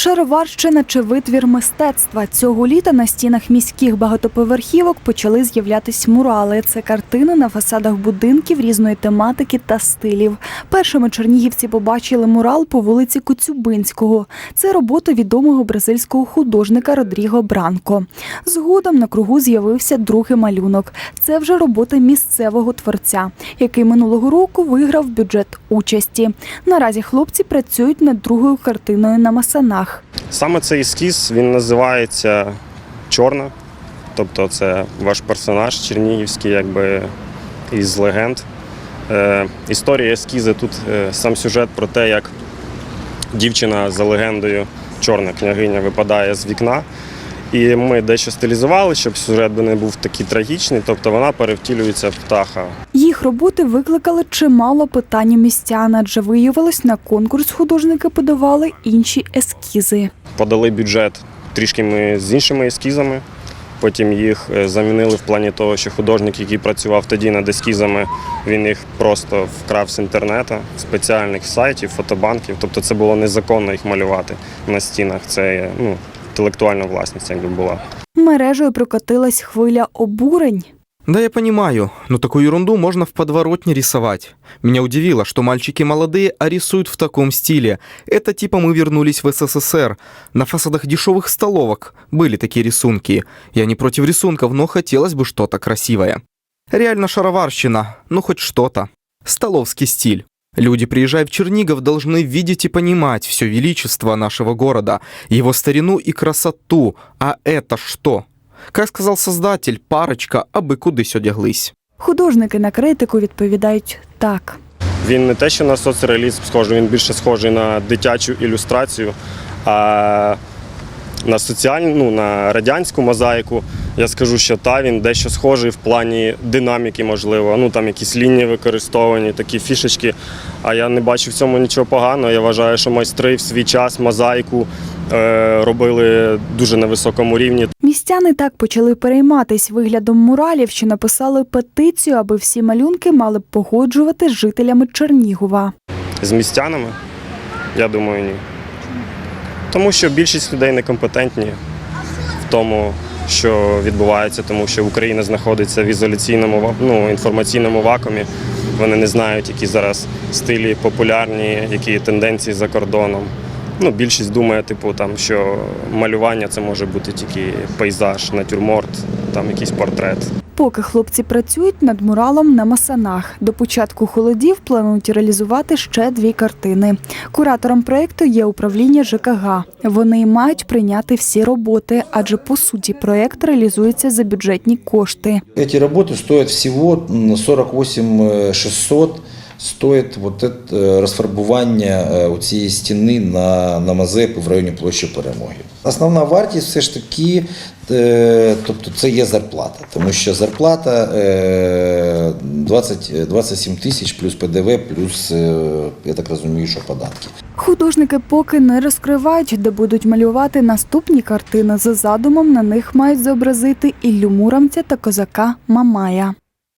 Шароварщина чи витвір мистецтва цього літа на стінах міських багатоповерхівок почали з'являтись мурали. Це картини на фасадах будинків різної тематики та стилів. Першими чернігівці побачили мурал по вулиці Коцюбинського. Це робота відомого бразильського художника Родріго Бранко. Згодом на кругу з'явився другий малюнок. Це вже робота місцевого творця, який минулого року виграв бюджет участі. Наразі хлопці працюють над другою картиною на масанах. Саме цей ескіз він називається Чорна. Тобто це ваш персонаж чернігівський, якби із легенд. Е, історія ескізи тут е, сам сюжет про те, як дівчина за легендою, чорна княгиня, випадає з вікна. І ми дещо стилізували, щоб сюжет би не був такий трагічний, тобто вона перевтілюється в птаха. Їх роботи викликали чимало питань у містян, адже виявилось, на конкурс художники подавали інші ескізи. подали бюджет трішки ми з іншими ескізами. Потім їх е, замінили в плані того, що художник, який працював тоді над ескізами, він їх просто вкрав з інтернету, спеціальних сайтів, фотобанків. Тобто це було незаконно їх малювати на стінах. Це ну, інтелектуальна власність, якби була. Мережею прокотилась хвиля обурень. Да, я понимаю, но такую ерунду можно в подворотне рисовать. Меня удивило, что мальчики молодые, а рисуют в таком стиле. Это типа мы вернулись в СССР. На фасадах дешевых столовок были такие рисунки. Я не против рисунков, но хотелось бы что-то красивое. Реально шароварщина, ну хоть что-то. Столовский стиль. Люди, приезжая в Чернигов, должны видеть и понимать все величество нашего города, его старину и красоту. А это что? Как сказал создатель, парочка, аби кудись одяглись. Художники на критику відповідають так. Він не те, що на соцреалізм схожий, він більше схожий на дитячу ілюстрацію, а на соціальну, ну, на радянську мозаїку. Я скажу, що та він дещо схожий в плані динаміки, можливо. Ну там якісь лінії використовані, такі фішечки. А я не бачу в цьому нічого поганого. Я вважаю, що майстри в свій час мозаїку е, робили дуже на високому рівні. Містяни так почали перейматись виглядом муралів, що написали петицію, аби всі малюнки мали б погоджувати з жителями Чернігова. З містянами? Я думаю, ні. Тому що більшість людей некомпетентні в тому, що відбувається, тому що Україна знаходиться в ізоляційному ну, інформаційному вакуумі. Вони не знають, які зараз стилі популярні, які тенденції за кордоном. Ну, більшість думає, типу, там, що малювання це може бути тільки пейзаж, натюрморт, там якийсь портрет. Поки хлопці працюють над муралом на масанах. До початку холодів планують реалізувати ще дві картини. Куратором проєкту є управління ЖКГ. Вони мають прийняти всі роботи, адже по суті проєкт реалізується за бюджетні кошти. Эти работы стоят всего м, 48 600 стоїть вот это е, розфарбування е, цієї стіни на, на Мазепи в районі площі Перемоги. Основна вартість все ж таки, е, тобто це є зарплата, тому що зарплата е, 20, 27 тисяч плюс ПДВ, плюс, я так розумію, що податки. Художники поки не розкривають, де будуть малювати наступні картини. За задумом на них мають зобразити Іллю Муромця та козака Мамая.